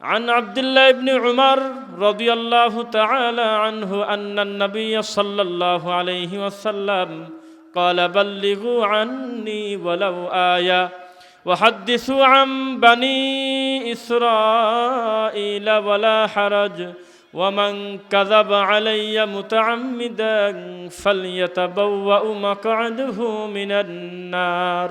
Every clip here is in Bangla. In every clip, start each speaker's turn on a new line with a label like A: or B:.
A: عن عبد الله بن عمر رضي الله تعالى عنه أن النبي صلى الله عليه وسلم قال بلغوا عني ولو آية وحدثوا عن بني إسرائيل ولا حرج ومن كذب علي متعمدا فليتبوأ مقعده من النار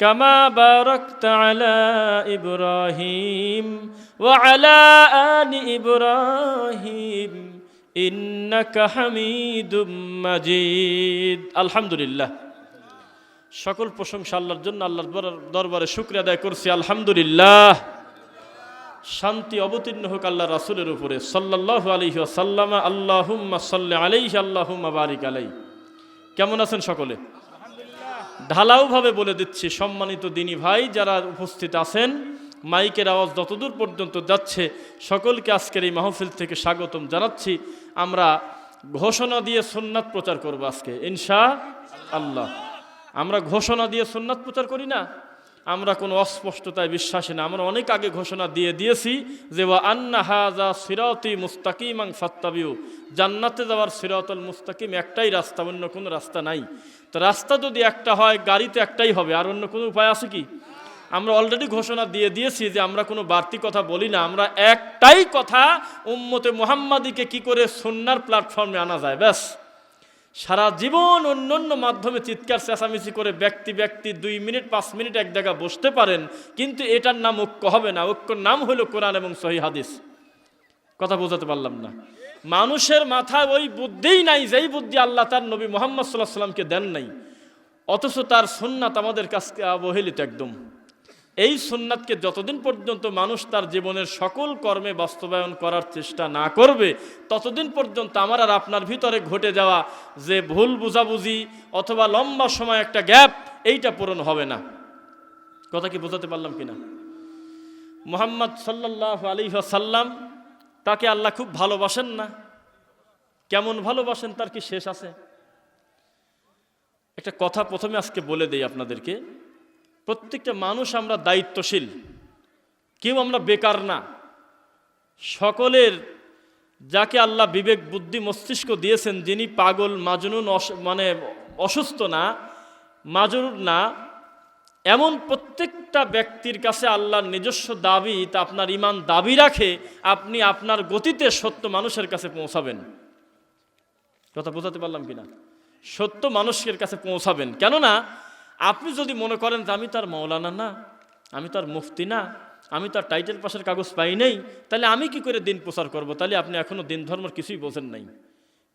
A: كما باركت على ابراهيم وعلى ال ابراهيم انك حميد مجيد الحمد لله সকল প্রশংসা আল্লাহর জন্য আল্লাহর দর- দরবারে শুক্রিয়া আদায় করছি আলহামদুলিল্লাহ শান্তি অবতীর্ণ হোক আল্লাহ রাসুলের উপরে সাল্লাহ আলহি সাল্লামা আল্লাহুম্মা সাল্লি আলাইহি আল্লাহুম্মা বারিক আলাই কেমন আছেন সকলে ঢালাওভাবে বলে দিচ্ছি, সম্মানিত দিনী ভাই, যারা উপস্থিত আছেন, মাইকের আওয়াজ যতদূর পর্যন্ত যাচ্ছে, সকলকে আজকের এই মাহফিল থেকে স্বাগতম জানাচ্ছি। আমরা ঘোষণা দিয়ে সোননাথ প্রচার করব আজকে, ইনশা আল্লাহ। আমরা ঘোষণা দিয়ে সোননাথ প্রচার করি না? আমরা কোনো অস্পষ্টতায় বিশ্বাসী না। আমরা অনেক আগে ঘোষণা দিয়ে দিয়েছি যে, ওয়া আন্না হাজা সিরাতি মুস্তাকিমাং ফাত্তাবিউ। জান্নাতে যাওয়ার সিরাতুল মুস্তাকিম একটাই রাস্তা, অন্য কোনো রাস্তা নাই। তো রাস্তা যদি একটা হয়, গাড়ি তো একটাই হবে, আর অন্য কোনো উপায় আছে কি? আমরা অলরেডি ঘোষণা দিয়ে দিয়েছি যে, আমরা কোনো বাড়তি কথা বলি না। আমরা একটাই কথা, উম্মতে মোহাম্মদীকে কি করে সন্ন্যার প্ল্যাটফর্মে আনা যায়, ব্যাস। সারা জীবন অন্য অন্য মাধ্যমে চিৎকার, চেঁচামেচি করে ব্যক্তি ব্যক্তি দুই মিনিট, পাঁচ মিনিট এক জায়গায় বসতে পারেন, কিন্তু এটার নাম ঐক্য হবে না। ঐক্যর নাম হলো কোরআন এবং সহি হাদিস। কথা বোঝাতে পারলাম না। মানুষের মাথায় ওই বুদ্ধিই নাই, যেই বুদ্ধি আল্লাহ তার নবী মোহাম্মদ সাল্লাহ সাল্লামকে দেন নাই। অথচ তার সুন্নাত আমাদের কাছে অবহেলিত একদম। এই সুন্নাতকে যতদিন পর্যন্ত মানুষ তার জীবনের সকল কর্মে বাস্তবায়ন করার চেষ্টা না করবে, ততদিন পর্যন্ত আমার আর আপনার ভিতরে ঘটে যাওয়া যে ভুল বুঝাবুঝি অথবা লম্বা সময় একটা গ্যাপ, এইটা পূরণ হবে না। কথা কি বোঝাতে পারলাম কিনা? মোহাম্মদ সাল্লাহ আলী সাল্লাম তাকে আল্লাহ খুব ভালোবাসেন না। কেমন ভালোবাসেন তার কি শেষ আছে? একটা কথা প্রথমে আজকে বলে দেই আপনাদেরকে। প্রত্যেকটা মানুষ আমরা দায়িত্বশীল। কেউ আমরা বেকার না। সকলের যাকে আল্লাহ বিবেক, বুদ্ধি, মস্তিষ্ক দিয়েছেন, যিনি পাগল, মাজনুন মানে অসুস্থ না মাজরুর না, এমন প্রত্যেকটা ব্যক্তির কাছে আল্লাহর নিজস্ব দাবি, তা আপনার ইমান দাবি রাখে, আপনি আপনার গতিতে সত্য মানুষের কাছে পৌঁছাবেন। কথা বোঝাতে পারলাম কিনা? সত্য মানুষের কাছে পৌঁছাবেন। কেননা আপনি যদি মনে করেন যে আমি তার মৌলানা না, আমি তার মুফতি না, আমি তার টাইটেল পাশের কাগজ পাই নাই, তাহলে আমি কি করে দিন প্রচার করব? তাহলে আপনি এখনও দিন ধর্মের কিছুই বোঝেন নাই।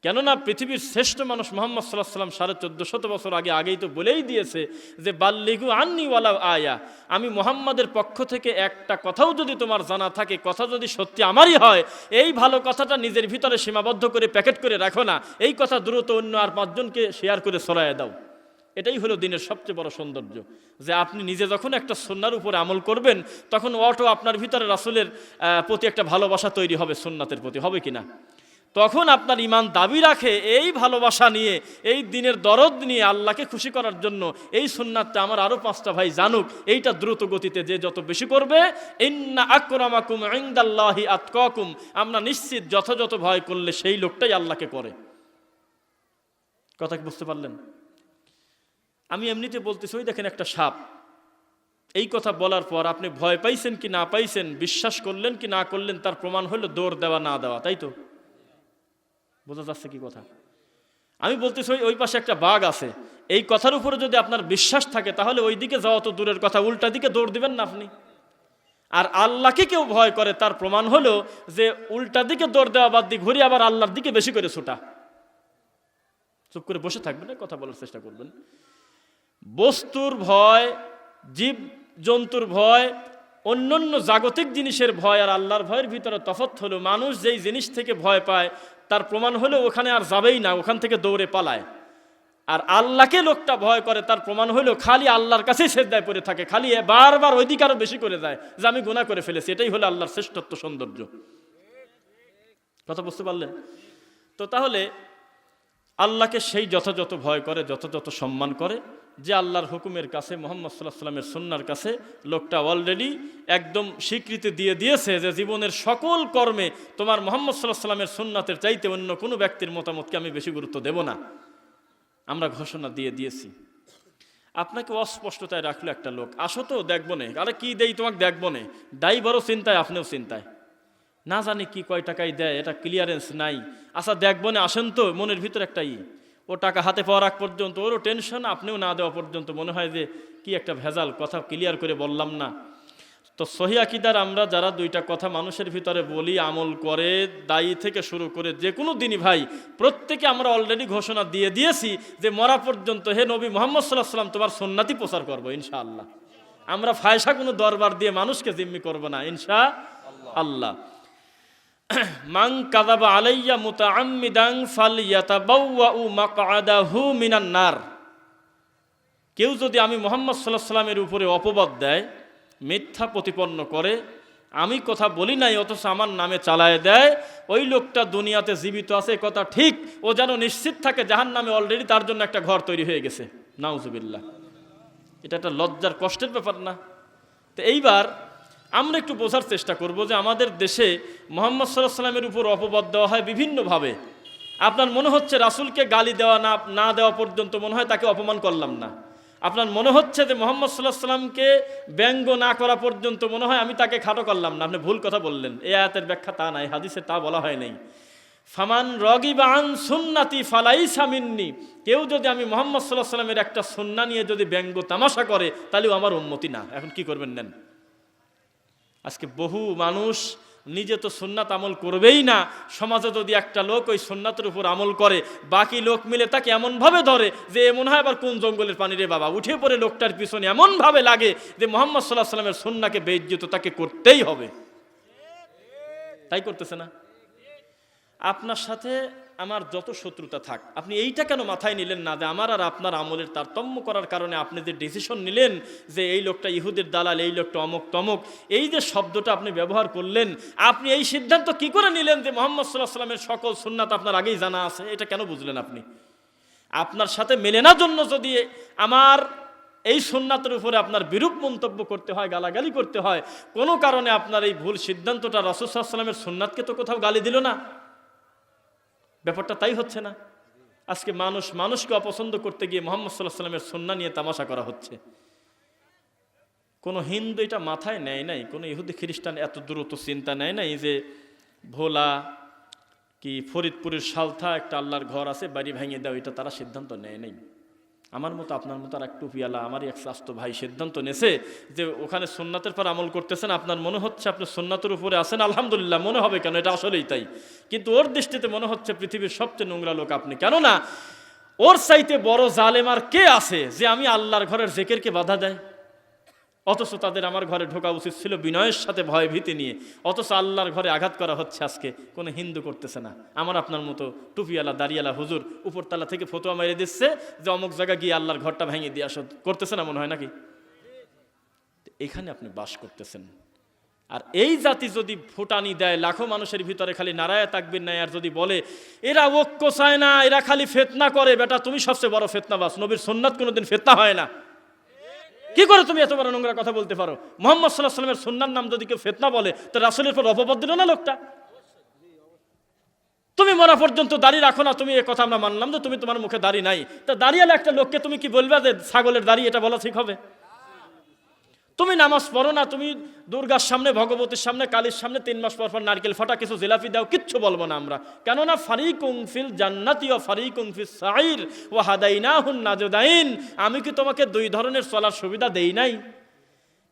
A: কেননা পৃথিবীর শ্রেষ্ঠ মানুষ মোহাম্মদ সাল্লাহ সাল্লাম সাড়ে চোদ্দ শত বছর আগে আগেই তো বলেই দিয়েছে যে, বাল্লিগু আন্নি ওয়ালা আয়া। আমি মোহাম্মদের পক্ষ থেকে একটা কথাও যদি তোমার জানা থাকে, কথা যদি সত্যি আমারই হয়, এই ভালো কথাটা নিজের ভিতরে সীমাবদ্ধ করে প্যাকেট করে রাখো না। এই কথা দ্রুত অন্য আর পাঁচজনকে শেয়ার করে ছড়ায় দাও। এটাই হলো দিনের সবচেয়ে বড় সৌন্দর্য, যে আপনি নিজে যখন একটা সন্ন্যার উপরে আমল করবেন, তখন অটো আপনার ভিতরে রাসুলের প্রতি একটা ভালোবাসা তৈরি হবে, সুন্নাতের প্রতি, হবে কি না তখন আপনার ইমান দাবি রাখে এই ভালোবাসা নিয়ে, এই দিনের দরদ নিয়ে আল্লাহকে খুশি করার জন্য, এই সুন্নাতটা আমার আরও পাঁচটা ভাই জানুক, এইটা দ্রুত গতিতে যে যত বেশি করবে, ইন্না আকরামাকুম ইনদাল্লাহি আতকাকুম, আমরা নিশ্চিত যথাযথ ভয় করলে সেই লোকটাই আল্লাহকে করে। কথা কি বুঝতে পারলেন? আমি এমনিতে বলতেছি, ওই দেখেন একটা সাপ। এই কথা বলার পর আপনি ভয় পাইছেন কি না পাইছেন, বিশ্বাস করলেন কি না করলেন, তার প্রমাণ হলো দৌড় দেওয়া, না দেওয়া, তাই তো? বোঝা যাচ্ছে কি কথা? আমি বলতেছি, ওই পাশে একটা বাঘ আছে। এই কথার উপরে যদি আপনার বিশ্বাস থাকে, তাহলে ওই দিকে যাওয়া তো দূরের কথা, উল্টা দিকে দৌড় দিবেন না আপনি। আর আল্লাহকে কেউ ভয় করে, তার প্রমাণ হলো যে উল্টা দিকে দৌড় দেওয়া বাদ দিয়ে ঘুরে আবার আল্লাহর দিকে বেশি করে ছোটা। চুপ করে বসে থাকবেন কথা বলার চেষ্টা করবেন। বস্তুর ভয় জীব জন্তুর ভয়, অন্যান্য জাগতিক জিনিসের ভয় আর আল্লাহর ভয়ের ভিতরে তফাৎ হলো মানুষ যেই জিনিস থেকে ভয় পায়, তার প্রমাণ হলো ওখানে আর যাবেই না, ওখান থেকে দৌড়ে পালায়। আর আল্লাহকে লোকটা ভয় করে, তার প্রমাণ হইল খালি আল্লাহর কাছেই সেদ্দায় পড়ে থাকে, খালি বারবার ওইদিকে বেশি করে যায় যে আমি গুণা করে ফেলেছি। এটাই হলো আল্লাহর শ্রেষ্ঠত্ব সৌন্দর্য। কথা বুঝতে পারলেন? তো তাহলে আল্লাহকে সেই যথাযথ ভয় করে, যথাযথ সম্মান করে যে আল্লাহর হুকুমের কাছে, মোহাম্মদ সাল্লাহ সাল্লামের সন্ন্যার কাছে লোকটা অলরেডি একদম স্বীকৃতি দিয়ে দিয়েছে যে জীবনের সকল কর্মে তোমার মোহাম্মদ সাল্লাহ সাল্লামের সুন্নাতের চাইতে অন্য কোনো ব্যক্তির মতামতকে আমি বেশি গুরুত্ব দেব না। আমরা ঘোষণা দিয়ে দিয়েছি। আপনাকে অস্পষ্টতায় রাখল একটা লোক। আসো তো, দেখব নে। আরে কি দেই তোমাকে দেখব নে? ড্রাইভারও চিন্তায়, আপনিও চিন্তায়। না জানি কি কয় টাকায় দেয়, এটা ক্লিয়ারেন্স নাই। আচ্ছা দেখব না, আসেন তো, মনের ভিতর একটা ই। ও টাকা হাতে পাওয়ার আগ পর্যন্ত, ওরও টেনশন, আপনিও না দেওয়া পর্যন্ত। মনে হয় যে কি একটা ভেজাল কথা ক্লিয়ার করে বললাম না। তো সহি আকিদার আমরা যারা দুইটা কথা মানুষের ভিতরে বলি, আমল করে, দায়ী থেকে শুরু করে যে কোনো দিনই ভাই, প্রত্যেকে আমরা অলরেডি ঘোষণা দিয়ে দিয়েছি যে মরা পর্যন্ত হে নবী মোহাম্মদ সাল্লাহ সাল্লাম তোমার সন্ন্যাতি প্রচার করব ইনশাআল্লাহ। আমরা ফায়সা কোনো দরবার দিয়ে মানুষকে জিম্মি করব না ইনশা আল্লাহ মাং কাদাবা আলাইয়া মুতাআম্মিদাং ফালইয়াতাবাওয়াউ মাকআদাহু মিনান নার কেউ যদি আমি মোহাম্মদ সাল্লাহ সাল্লামের উপরে অপবাদ দেয়, মিথ্যা প্রতিপন্ন করে, আমি কথা বলি নাই, অথচ আমার নামে চালায় দেয়, ওই লোকটা দুনিয়াতে জীবিত আছে কথা ঠিক, ও যেন নিশ্চিত থাকে জাহান নামে অলরেডি তার জন্য একটা ঘর তৈরি হয়ে গেছে। নাউজুবিল্লাহ। এটা একটা লজ্জার কষ্টের ব্যাপার না। তো এইবার আমরা একটু বোঝার চেষ্টা করব যে আমাদের দেশে মোহাম্মদ সাল্লাহ সাল্লামের উপর অপবাদ দেওয়া হয় বিভিন্নভাবে। আপনার মনে হচ্ছে রাসূলকে গালি দেওয়া না না দেওয়া পর্যন্ত মনে হয় তাকে অপমান করলাম না। আপনার মনে হচ্ছে যে মোহাম্মদ সাল্লাহ সাল্লামকে ব্যঙ্গ না করা পর্যন্ত মনে হয় আমি তাকে খাটো করলাম না। আপনি ভুল কথা বললেন। এ আয়াতের ব্যাখ্যা তা নাই, হাদিসে তা বলা হয় নাই। ফামান রগিবান সুন্নাতি ফালাই সামিননি কেউ যদি আমি মোহাম্মদ সাল্লাহ সাল্লামের একটা সুন্না নিয়ে যদি ব্যঙ্গ তামাশা করে তাহলেও আমার উন্মতি না। এখন কি করবেন নেন? আজকে বহু মানুষ নিজে তো সুন্নাত আমল করবেই না, সমাজে যদি একটা লোক ওই সুন্নাতের উপর আমল করে, বাকি লোক মিলে তাকে এমনভাবে ধরে যে এ মনে হয় আবার কোন জঙ্গলের পানি রে বাবা, উঠে পড়ে লোকটার পিছনে এমনভাবে লাগে যে মোহাম্মদ সাল্লাহ সাল্লামের সুন্নাকে বেজ্জিত তাকে করতেই হবে। তাই করতেছে না? আপনার সাথে আমার যত শত্রুতা থাক, আপনি এইটা কেন মাথায় নিলেন না যে আমার আর আপনার আমলের তারতম্য করার কারণে আপনি যে ডিসিশন নিলেন যে এই লোকটা ইহুদের দালাল, এই লোকটা অমুক তমুক, এই যে শব্দটা আপনি ব্যবহার করলেন, আপনি এই সিদ্ধান্ত কি করে নিলেন যে মোহাম্মদ সাল্লাহ সাল্লামের সকল সুন্নাত আপনার আগেই জানা আছে? এটা কেন বুঝলেন আপনি? আপনার সাথে মেলে না জন্য যদি আমার এই সুন্নাতের উপরে আপনার বিরূপ মন্তব্য করতে হয়, গালাগালি করতে হয়, কোনো কারণে আপনার এই ভুল সিদ্ধান্তটা রসুসাল্লামের সুন্নাতকে তো কোথাও গালি দিল না। ব্যাপারটা তাই হচ্ছে না। আজকে মানুষ মানুষকে অপছন্দ করতে গিয়ে মোহাম্মদ সাল্লাহ সাল্লামের সন্না নিয়ে তামাশা করা হচ্ছে। কোনো হিন্দু এটা মাথায় নেয় নাই, কোনো ইহুদি খ্রিস্টান এত দ্রুত চিন্তা নেয় নাই যে ভোলা কি ফরিদপুরের সালথা একটা আল্লাহর ঘর আছে, বাড়ি ভেঙে দেওয়া, এটা তারা সিদ্ধান্ত নেয় নাই। আমার মতো আপনার মতো আর এক পিয়ালা, আমারই এক স্বাস্থ্য ভাই সিদ্ধান্ত নেছে যে ওখানে সোননাথের পর আমল করতেছেন, আপনার মনে হচ্ছে আপনি সোননাথের উপরে আছেন, আলহামদুলিল্লাহ মনে হবে কেন, এটা আসলেই তাই। কিন্তু ওর দৃষ্টিতে মনে হচ্ছে পৃথিবীর সবচেয়ে নোংরা লোক আপনি। কেননা, ওর চাইতে বড় জালেমার কে আছে যে আমি আল্লাহর ঘরের জেকেরকে বাধা দেয়? অথচ তাদের আমার ঘরে ঢোকা উচিত ছিল বিনয়ের সাথে ভয় ভীতি নিয়ে। অথচ আল্লাহর ঘরে আঘাত করা হচ্ছে আজকে। কোনো হিন্দু করতেছে না। আমার আপনার মতো টুপিওয়ালা দাঁড়িয়ালা হুজুর উপরতলা থেকে ফতোয়া মেরে দিচ্ছে যে অমুক জায়গায় গিয়ে আল্লাহর ঘরটা ভেঙে দিয়ে আসো। করতেছে না মনে হয় নাকি? এখানে আপনি বাস করতেছেন। আর এই জাতি যদি ফুটানি দেয়, লাখো মানুষের ভিতরে খালি নারায় তাকবির নাই আর যদি বলে, এরা ঐক্য চায় না, এরা খালি ফেতনা করে, বেটা তুমি সবচেয়ে বড় ফেতনা বাস নবীর সোননাথ কোনোদিন ফেতনা হয় না। কি করে তুমি এত বড় নোংরা কথা বলতে পারো? মোহাম্মদ সাল্লাহ সাল্লামের সুন্নার নাম যদি কেউ ফেতনা বলে, তো রাসুলের পর অপবাদ দিল না লোকটা? তুমি মরা পর্যন্ত দাঁড়িয়ে রাখো না, তুমি এ কথা আমরা মানলাম তো তুমি তোমার মুখে দাঁড়িয়ে নাই। তা দাঁড়িয়ে একটা লোককে তুমি কি বলবে যে ছাগলের দাঁড়িয়ে এটা বলা ঠিক হবে? তুমি নামাজ পড়ো না, তুমি দুর্গার সামনে, ভগবতীর সামনে, কালীর সামনে, তিন মাস পর পর নারকেল ফাটা, কিছু জিলাপি দাও, কিচ্ছু বলব না আমরা। কেননা ফারিক ফিল জান্নাতি ও ফারিক ফিল সাইর ও হাদাইনা হুন নাজদাইন। আমি কি তোমাকে দুই ধরনের চলার সুবিধা দেই নাই?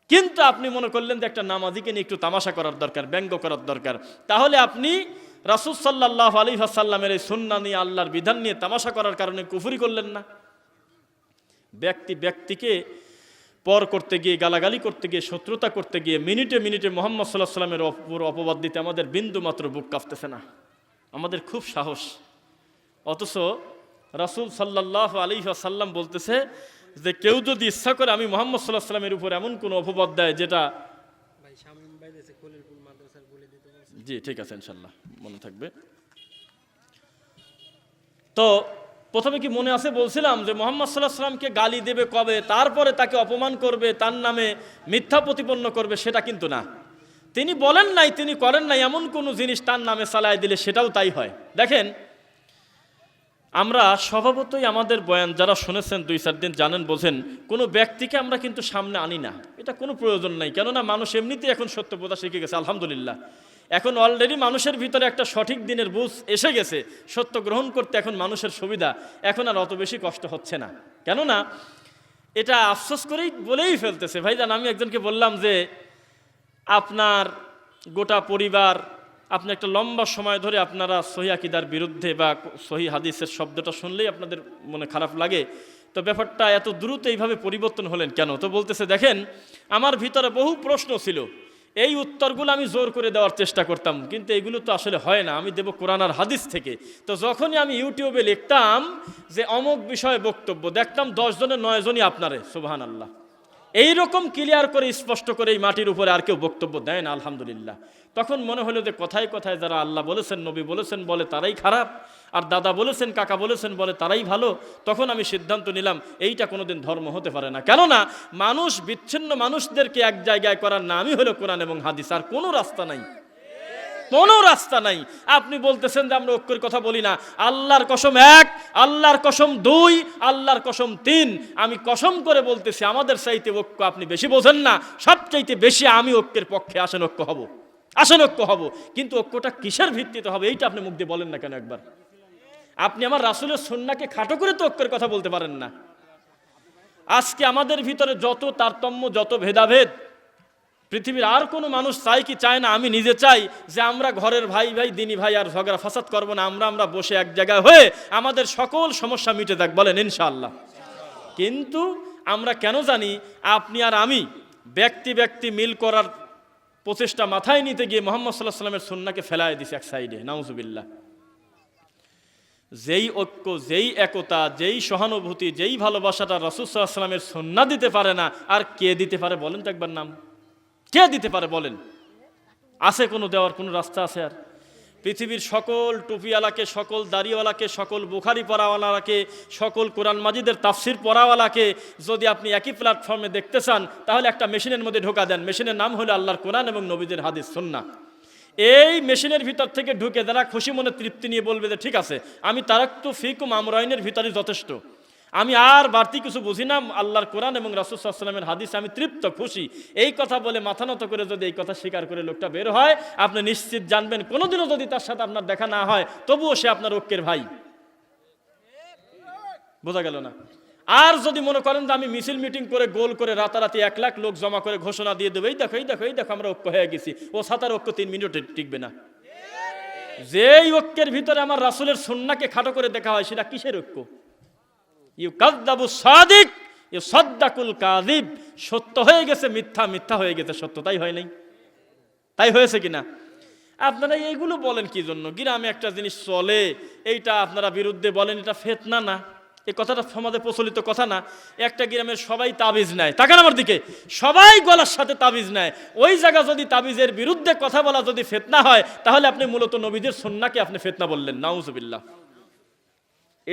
A: কিন্তু আপনি মনে করলেন যে একটা নামাজিকে নিয়ে একটু তামাশা করার দরকার, ব্যঙ্গ করার দরকার। তাহলে আপনি রাসুল সাল্লাহ আলী সাল্লামের এই সুন্না নিয়ে, আল্লাহর বিধান নিয়ে তামাশা করার কারণে কুফুরি করলেন না? ব্যক্তি ব্যক্তিকে পর করতে গিয়ে গালাগালি করতে গিয়ে শত্রুতা করতে গিয়ে মিনিটে মিনিটে মোহাম্মদ সাল্লাহ সাল্লামের অপর অপবাদ দিতে আমাদের বিন্দু মাত্র বুক কাঁপতেছে না। আমাদের খুব সাহস। অথচ রাসুল সাল্লাহ আলী সাল্লাম বলতেছে যে কেউ যদি ইচ্ছা করে আমি মোহাম্মদ সাল্লাহ সাল্লামের উপর এমন কোনো অপবাদ দেয় যেটা জি ঠিক আছে ইনশাল্লাহ মনে থাকবে। তো প্রথমে কি মনে আছে? বলছিলাম যে মোহাম্মদ সাল্লাহ সাল্লামকে গালি দেবে কবে? তারপরে তাকে অপমান করবে, তার নামে মিথ্যা প্রতিপন্ন করবে, সেটা কিন্তু না। তিনি বলেন নাই, তিনি করেন নাই এমন কোনো জিনিস, তার নামে চালায় দিলে সেটাও তাই হয়। দেখেন, আমরা স্বভাবতই আমাদের বয়ান যারা শুনেছেন দুই চার দিন জানেন, বোঝেন, কোনো ব্যক্তিকে আমরা কিন্তু সামনে আনি না। এটা কোনো প্রয়োজন নাই। কেননা মানুষ এমনিতেই এখন সত্য বোঝা শিখে গেছে, আলহামদুলিল্লাহ। এখন অলরেডি মানুষের ভিতরে একটা সঠিক দিনের বুঝ এসে গেছে। সত্য গ্রহণ করতে এখন মানুষের সুবিধা। এখন আর অত বেশি কষ্ট হচ্ছে না। কেননা, এটা আফসোস করেই বলেই ফেলতেছে। ভাই ভাইজান, আমি একজনকে বললাম যে, আপনার গোটা পরিবার, আপনি একটা লম্বা সময় ধরে আপনারা সহি আকিদার বিরুদ্ধে বা সহি হাদিসের শব্দটা শুনলেই আপনাদের মনে খারাপ লাগে। তো ব্যাপারটা এত দ্রুত এইভাবে পরিবর্তন হলেন কেন? তো বলতেছে, দেখেন, আমার ভিতরে বহু প্রশ্ন ছিল। এই উত্তরগুলো আমি জোর করে দেওয়ার চেষ্টা করতাম, কিন্তু এগুলো তো আসলে হয় না। আমি দেব কোরআন আর হাদিস থেকে। তো যখনই আমি ইউটিউবে লিখতাম যে অমুক বিষয়ে বক্তব্য, দেখতাম দশজনের নয়জনই নয় জনই আপনারে সুবাহান আল্লাহ এইরকম ক্লিয়ার করে, স্পষ্ট করে এই মাটির উপরে আর কেউ বক্তব্য দেয় না, আলহামদুলিল্লাহ। তখন মনে হলো যে কথায় কথায় যারা আল্লাহ বলেছেন, নবী বলেছেন বলে তারাই খারাপ, আর দাদা বলেছেন, কাকা বলেছেন বলে তারাই ভালো, তখন আমি সিদ্ধান্ত নিলাম এইটা কোনোদিন ধর্ম হতে পারে না। কেননা মানুষ, বিচ্ছিন্ন মানুষদেরকে এক জায়গায় করার নামই হলো কোরআন এবং হাদিস, আর কোনো রাস্তা নাই। কোনো রাস্তা নাই। আপনি বলতেছেন যে আমরা ঐক্যের কথা বলি না। আল্লাহর কসম এক, আল্লাহর কসম দুই, আল্লাহর কসম তিন। আমি কসম করে বলতেছি, আমাদের চাইতে ঐক্য আপনি বেশি বোঝেন না। সবচাইতে বেশি আমি ঐক্যের পক্ষে আসেন, ঐক্য হব। আসেন ঐক্য হব। কিন্তু ঐক্যটা কিসের ভিত্তিতে হবে, এইটা আপনি মুখ দিয়ে বলেন না কেন একবার? আপনি আমার রাসুলের সন্নাকে খাটো করে তো ঐক্যের কথা বলতে পারেন না। আজকে আমাদের ভিতরে যত তারতম্য, যত ভেদাভেদ, পৃথিবীর আর কোনো মানুষ চাই কি চায় না, আমি নিজে চাই যে আমরা ঘরের ভাই ভাই, দিনী ভাই, আর ঝগড়া ফাসাদ করব না, আমরা আমরা বসে এক জায়গায় হয়ে আমাদের সকল সমস্যা মিটে থাক বলেন ইনশাআল্লাহ। কিন্তু আমরা কেন জানি, আপনি আর আমি ব্যক্তি ব্যক্তি মিল করার প্রচেষ্টা মাথায় নিতে গিয়ে মোহাম্মদ সাল্লাহ সাল্লামের সন্নাকে ফেলায় দিছে এক সাইডে, নাউজুবিল্লাহ। যেই ঐক্য, যেই একতা, যেই সহানুভূতি, যেই ভালোবাসাটা রসুল সাল্লাহ সাল্লামের সন্না দিতে পারে না, আর কে দিতে পারে বলেন তো একবার নাম। কে দিতে পারে বলেন? আছে কোনো দেওয়ার কোনো রাস্তা আছে আর? পৃথিবীর সকল টুপিওয়ালাকে, সকল দাড়িওয়ালাকে, সকল বুখারি পড়াওয়ালাকে সকল কোরআন মাজিদের তাফসির পড়াওয়ালাকে যদি আপনি একই প্ল্যাটফর্মে দেখতে চান, তাহলে একটা মেশিনের মধ্যে ঢোকা দেন। মেশিনের নাম হলো আল্লাহর কোরআন এবং নবীদের হাদিস সুন্না এই মেশিনের ভিতর থেকে ঢুকে যারা খুশি মনে তৃপ্তি নিয়ে বলবে যে, ঠিক আছে, আমি তারাক্তু ফিকুম আমরাইনের ভিতরে যথেষ্ট। আমি আর বাড়তি কিছু বুঝি না। আল্লাহর কোরআন এবং রাসুসাল্লামের হাদিস আমি তৃপ্ত, খুশি। এই কথা বলে মাথা নত করে যদি এই কথা স্বীকার করে লোকটা বের হয়, আপনি নিশ্চিত জানবেন, কোনোদিনও যদি তার সাথে আপনার দেখা না হয়, তবুও সে আপনার ঐক্যের ভাই। বোঝা গেল না? আর যদি মনে করেন যে আমি মিছিল মিটিং করে গোল করে রাতারাতি এক লাখ লোক জমা করে ঘোষণা দিয়ে দেবো, এই দেখো এই দেখো এই দেখো, আমরা ঐক্য হয়ে গেছি। ও সাতার ঐক্য তিন মিনিটে টিকবে না। যেই ঐক্যের ভিতরে আমার রাসুলের সন্নাকে খাটো করে দেখা হয়, সেটা কিসের ঐক্য? ইউ কাদ্দাবু সাদিক ইউ সদ্দাকুল কাদিব সত্য হয়ে গেছে, মিথ্যা মিথ্যা হয়ে গেছে, সত্য তাই হয় নাই। তাই হয়েছে কিনা? আপনারা এইগুলো বলেন কি জন্য? গ্রামে একটা জিনিস চলে, এইটা আপনারা বিরুদ্ধে বলেন, এটা ফেতনা না। এই কথাটা সমাজে প্রচলিত কথা না। একটা গ্রামের সবাই তাবিজ নেয়। তাকান আমার দিকে। সবাই গলার সাথে তাবিজ নেয়। ওই জায়গা যদি তাবিজের বিরুদ্ধে কথা বলা যদি ফেতনা হয়, তাহলে আপনি মূলত নবীদের সন্নাকে আপনি ফেতনা বললেন। নাউজুবিল্লাহ।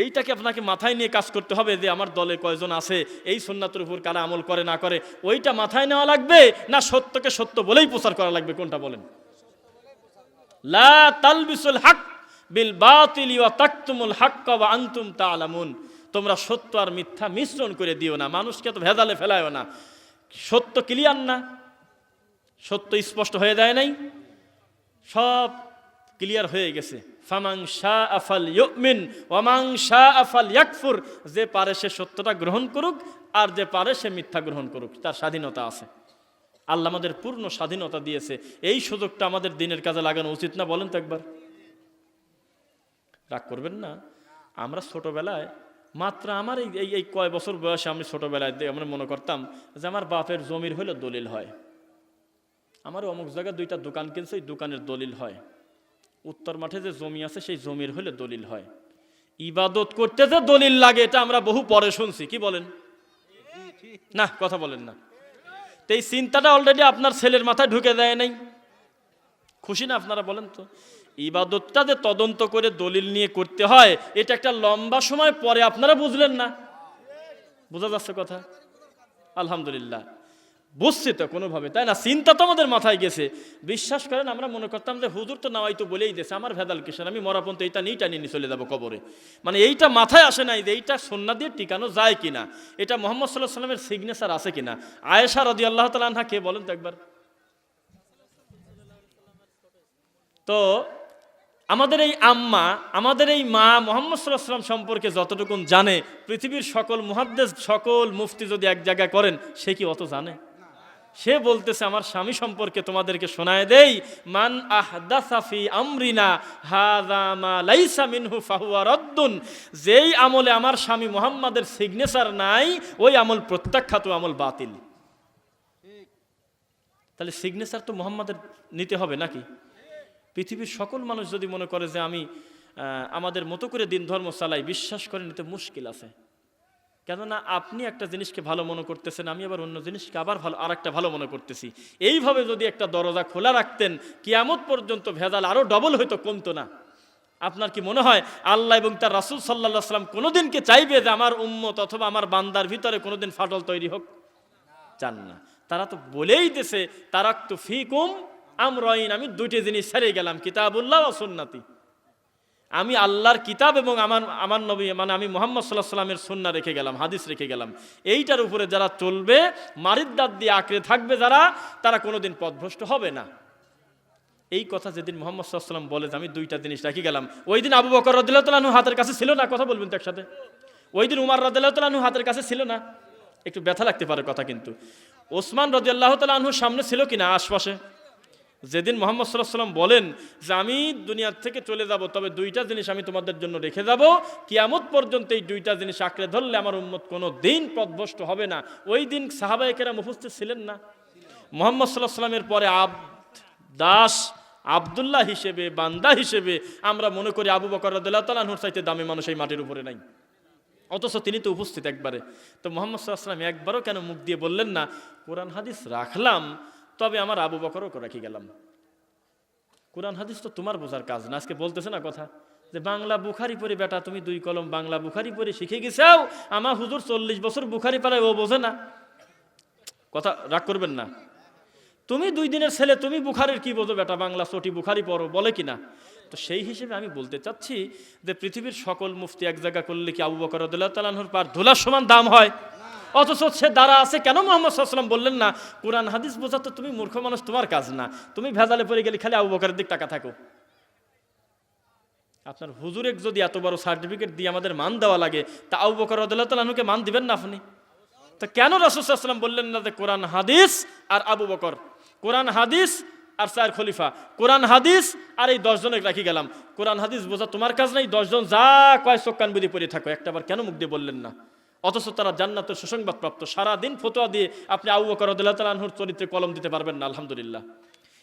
A: এইটাকে আপনাকে মাথায় নিয়ে কাজ করতে হবে যে আমার দলে কয়জন আছে, এই সন্ন্যাতের উপর কারা আমল করে, না করে। ওইটা মাথায় নেওয়া লাগবে না সত্যকে সত্য বলেই প্রচার করা লাগবে, কোনটা বলেন? লা হক বিল বাতিল ওয়া তাকতুমুল হক্ক ওয়া আনতুম তাআলামুন। তোমরা সত্য আর মিথ্যা মিশ্রণ করে দিও না, মানুষকে তো ভেজালে ফেলায়ও না। সত্য ক্লিয়ার না? সত্য স্পষ্ট হয়ে যায় নাই? সব ক্লিয়ার হয়ে গেছে। ফামাং শাহ আফাল ইউমিন ওয়ামাং শাহ আফাল ইয়াকফুর যে পারে সে সত্যটা গ্রহণ করুক, আর যে পারে সে মিথ্যা গ্রহণ করুক, তার স্বাধীনতা আছে। আল্লাহ আমাদের পূর্ণ স্বাধীনতা দিয়েছে। এই সুযোগটা আমাদের দিনের কাজে লাগানো উচিত না, বলেন তো একবার। রাগ করবেন না। আমরা ছোটবেলায়, মাত্র আমার এই এই- কয় বছর বয়সে আমি ছোটোবেলায় আমরা মনে করতাম যে আমার বাপের জমির হলে দলিল হয়। আমার অমুক জায়গায় দুইটা দোকান কিনছে, ওই দোকানের দলিল হয়। উত্তর মাঠে যে জমি আছে, সেই জমির হলে দলিল হয়। ইবাদত করতে যে দলিল লাগে, এটা আমরা বহু পরে শুনছি। কি বলেন? না, কথা বলেন না। এই চিন্তাটা অলরেডি আপনার ছেলের মাথায় ঢুকে দেয় নাই। খুশি না আপনারা বলেন তো? ইবাদতটা যে তদন্ত করে দলিল নিয়ে করতে হয়, এটা একটা লম্বা সময় পরে আপনারা বুঝলেন না। বোঝা যাচ্ছে কথা? আলহামদুলিল্লাহ। বুঝছি তো কোনোভাবে, তাই না? চিন্তা তো আমাদের মাথায় গেছে। বিশ্বাস করেন, আমরা মনে করতাম যে হুজুর তো নাওয়াই তো বলেই দিয়েছে, আমার ভেদাল কিসের? আমি মরাপন্ত এইটা নিয়ে টানিয়ে নিয়ে চলে যাব কবরে। মানে এইটা মাথায় আসে নাই যে এইটা সন্না দিয়ে টিকানো যায় কিনা, এটা মোহাম্মদ সাল্লাহ সাল্লামের সিগনেচার আছে কিনা। আয়েশা রদি আল্লাহ তালা কে বলেন তো একবার? তো আমাদের এই আম্মা, আমাদের এই মা মোহাম্মদ সাল্লাহ সাল্লাম সম্পর্কে যতটুকুন জানে, পৃথিবীর সকল মুহাদ্দেস, সকল মুফতি যদি এক জায়গায় করেন, সে কি অত জানে? সে বলতেছে, আমার স্বামী সম্পর্কে তোমাদেরকে শোনায় দেই, মান আহদাসাফি আমরিনা, হাযা মা লাইসা মিনহু ফাহুয়া রদ্দুন, যেই আমলে আমার স্বামী মোহাম্মদের সিগনেচার নাই, ওই আমল প্রত্যাখ্যাত আমল বাতিল। তাহলে সিগনেচার তো মোহাম্মদের নিতে হবে নাকি? পৃথিবীর সকল মানুষ যদি মনে করে যে আমি আমাদের মতো করে দিন ধর্ম চালাই, বিশ্বাস করে নিতে মুশকিল আছে। কেননা আপনি একটা জিনিসকে ভালো মনে করতেছেন, আমি আবার অন্য জিনিসকে আবার ভালো আর একটা ভালো মনে করতেছি। এইভাবে যদি একটা দরজা খোলা রাখতেন, কিয়ামত পর্যন্ত ভেজাল আরও ডবল হয়তো কমতো না। আপনার কি মনে হয়, আল্লাহ এবং তার রাসুল সাল্লাহ সাল্লাম কোনোদিনকে চাইবে যে আমার উম্মত অথবা আমার বান্দার ভিতরে কোনোদিন ফাটল তৈরি হোক? চান না। তারা তো বলেই দেশে তারাক তো ফিকুম আমরইন, আমি দুইটি জিনিস ছেড়ে গেলাম, কিতাবুল্লাহ ও সুন্নাতি। আমি আল্লাহর কিতাব এবং আমার আমার নবী মানে আমি মোহাম্মদ সাল্লাহ সাল্লামের সুন্না রেখে গেলাম, হাদিস রেখে গেলাম। এইটার উপরে যারা চলবে মারিদ্দার দিয়ে আঁকড়ে থাকবে যারা, তারা কোনোদিন পথভ্রষ্ট হবে না। এই কথা যেদিন মোহাম্মদ সাল্লাম বলে আমি দুইটা জিনিস রেখে গেলাম, ওই দিন আবু বকর রদুল্লাহ হাতের কাছে ছিল না, কথা বলবেন তো একসাথে? ওই দিন উমার রদুল্লাহ হাতের কাছে ছিল না। একটু ব্যথা লাগতে পারে কথা কিন্তু। ওসমান রদিয়াল্লাহ তালু সামনে ছিল কিনা আশপাশে? যেদিন মোহাম্মদ সাল্লাহ সাল্লাম বলেন যে আমি দুনিয়ার থেকে চলে যাব, তবে দুইটা জিনিস আমি তোমাদের জন্য রেখে যাব। কিয়ামত পর্যন্ত এই দুইটা জিনিস আঁকড়ে ধরলে আমার উম্মত কোনো দিন পথভ্রষ্ট হবে না। ওই দিন সাহাবাহিকেরা মুফুস্তে ছিলেন না। মোহাম্মদ সাল্লাহ সাল্লামের পরে আব দাস, আবদুল্লাহ হিসেবে, বান্দা হিসেবে আমরা মনে করি আবু বকর রদুল্লাহ তালাহুর চাইতে দামি মানুষ এই মাটির উপরে নাই। অথচ তিনি তো উপস্থিত একবারে। তো মোহাম্মদ সাল্লাহ সাল্লাম একবারও কেন মুখ দিয়ে বললেন না, কোরআন, হাদিস রাখলাম তবে আমার আবু বকরও রাখি গেলাম? কোরআন হাদিস তো তোমার বোঝার কাজ না, আজকে বলতেছে না কথা। যে বাংলা বুখারি পড়ে বেটা, তুমি দুই কলম বাংলা বুখারি পড়ে শিখে গেছাও আমার হুজুর চল্লিশ বছর বুখারি পাড়ায় ও বোঝে না। কথা রাগ করবেন না। তুমি দুই দিনের ছেলে, তুমি বুখারির কি বোঝো বেটা? বাংলা চটি বুখারি পড়ো, বলে কি না? তো সেই হিসেবে আমি বলতে চাচ্ছি যে পৃথিবীর সকল মুফতি এক জায়গা করলে কি আবু বকর তালাহুর পার ধুলার সমান দাম হয়? অথচ সে দ্বারা আছে। কেন মোহাম্মদ সাল্লাম বললেন না, কোরআন, হাদিস বোঝা তো তুমি মূর্খ মানুষ, তোমার কাজ না। তুমি ভেজালে পড়ে গেলে খালি আবু বকরের দিক টাকা থাকো। আপনার হুজুরেক যদি এত বড় সার্টিফিকেট দিয়ে আমাদের মান দেওয়া লাগে, তা আবু বকর রদুল্লাহকে মান দিবেন না আপনি? তা কেন রাসুসাল্লাম বললেন না যে কোরআন, হাদিস আর আবু বকর? কোরআন, হাদিস আর স্যার খলিফা। কোরআন, হাদিস আর এই দশজনে রাখি গেলাম। কোরআন, হাদিস বোঝা তোমার কাজ নাই দশজন যা কয় চোখ বুঝি পড়ে থাকো। একটা বার কেন মুখ দিয়ে বললেন না? অথচ তারা জান্নাতের সুসংবাদ প্রাপ্ত সারাদিন ফতোয়া দিয়ে আপনি আবু বকর রদুল্লাহ তালাহুর চরিত্রে কলম দিতে পারবেন না, আলহামদুলিল্লাহ।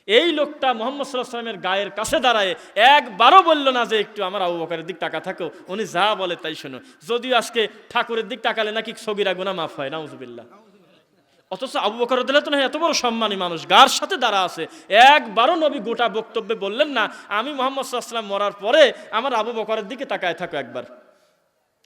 A: এই লোকটা মোহাম্মদ সাল্লাহ সাল্লামের গায়ের কাছে দাঁড়ায় একবারও বলল না যে, একটু আমার আবু বকরের দিক টাকা থাকো, উনি যা বলে তাই শোনো। যদিও আজকে ঠাকুরের দিক টাকালে নাকি সগিরা গুনা মাফ হয়, নাউজুবিল্লাহ। অথচ আবু বকর রদুল্লাহ তো এত বড় সম্মানী মানুষ, গার সাথে দাঁড়া আছে। একবারও নবী গোটা বক্তব্যে বললেন না, আমি মোহাম্মদ সাল্লাম মরার পরে আমার আবু বকরের দিকে তাকায় থাকো একবার।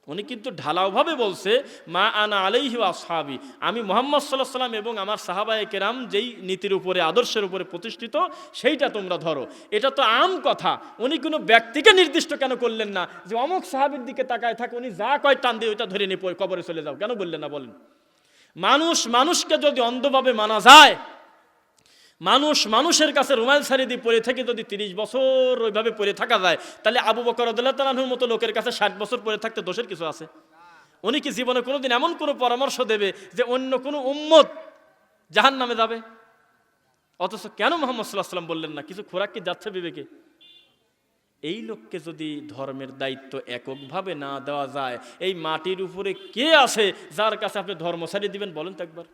A: উনি কিন্তু ঢালাওভাবে বলছে, মা আনা আলাইহি আসহাবি। আমি মোহাম্মদ সাল্লাহ সাল্লাম এবং আমার সাহাবায়ে কেরাম যেই নীতির উপরে, আদর্শের উপরে প্রতিষ্ঠিত, সেইটা তোমরা ধরো। এটা তো আম কথা। উনি কোনো ব্যক্তিকে নির্দিষ্ট কেন করলেন না? যে অমুক সাহাবির দিকে তাকায় থাকে, উনি যা কয় টান দিয়ে ওইটা ধরে নিয়ে কবরে চলে যাও। কেন বললেন না বলেন? মানুষ মানুষকে যদি অন্ধভাবে মানা যায় মানুষ মানুষের কাছে রুমাল সারি দিয়ে পড়ে থেকে যদি তিরিশ বছর ওইভাবে পড়ে থাকা যায়, তাহলে আবু বকর তালাহুর মতো লোকের কাছে ষাট বছর পড়ে থাকতে দোষের কিছু আছে? উনি কি জীবনে কোনোদিন এমন কোনো পরামর্শ দেবে যে অন্য কোনো উম্মত জাহান নামে যাবে? অথচ কেন মোহাম্মদ সাল্লাহ সাল্লাম বললেন না, কিছু খোরাক কি যাচ্ছে বিবেকে? এই লোককে যদি ধর্মের দায়িত্ব এককভাবে না দেওয়া যায়, এই মাটির উপরে কে আছে যার কাছে আপনি ধর্ম ছাড়িয়ে দিবেন বলেন তো একবার?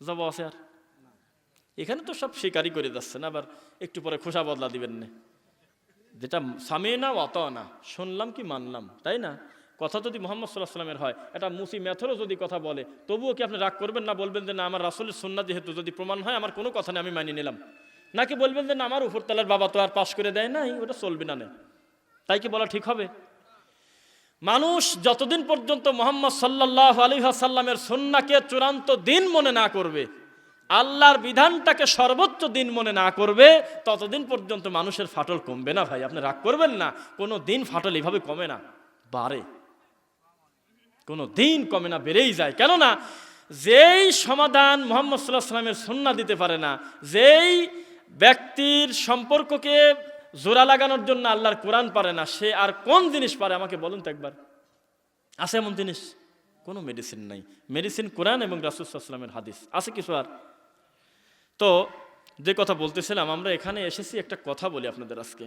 A: যাব আছে আর। এখানে তো সব স্বীকারই করে যাচ্ছেন আবার একটু পরে খোসা বদলা দিবেন না। যেটা সামে না, অত না। শুনলাম কি মানলাম, তাই না? কথা যদি মোহাম্মদ সাল্লাহ সাল্লামের হয়, এটা মুসি ম্যাথরও যদি কথা বলে, তবুও কি আপনি রাগ করবেন না বলবেন যে, না, আমার রাসুলের সন্না যেহেতু যদি প্রমাণ হয়, আমার কোনো কথা নেই, আমি মানিয়ে নিলাম নাকি বলবেন যে, না, আমার উপরতলার বাবা তো আর পাশ করে দেয় নাই, ওটা চলবে না। তাই কি বলা ঠিক হবে? মানুষ যতদিন পর্যন্ত মোহাম্মদ সাল্লাহ আলী সাল্লামের সন্নাকে চূড়ান্ত দিন মনে না করবে আল্লাহর বিধানটাকে সর্বোচ্চ দিন মনে না করবে, ততদিন পর্যন্ত মানুষের ফাটল কমবে না ভাই। আপনি রাগ করবেন না, কোনো দিন ফাটল এভাবে কমে না, বাড়ে। কোনো দিন কমে না, বেড়েই যায়। কেননা, যেই সমাধান মোহাম্মদ সাল্লাহ সাল্লামের সন্না দিতে পারে না, যেই ব্যক্তির সম্পর্ককে জোড়া লাগানোর জন্য আল্লাহর কোরআন পারে না, সে আর কোন জিনিস পারে? আমাকে বলুন তো একবার। আছে এমন জিনিস? কোনো মেডিসিন নাই। মেডিসিন কোরআন এবং রাসুসাল্লামের হাদিস। আছে কিছু আর? তো যে কথা বলতেছিলাম আমরা এখানে এসেছি একটা কথা বলি আপনাদের আজকে।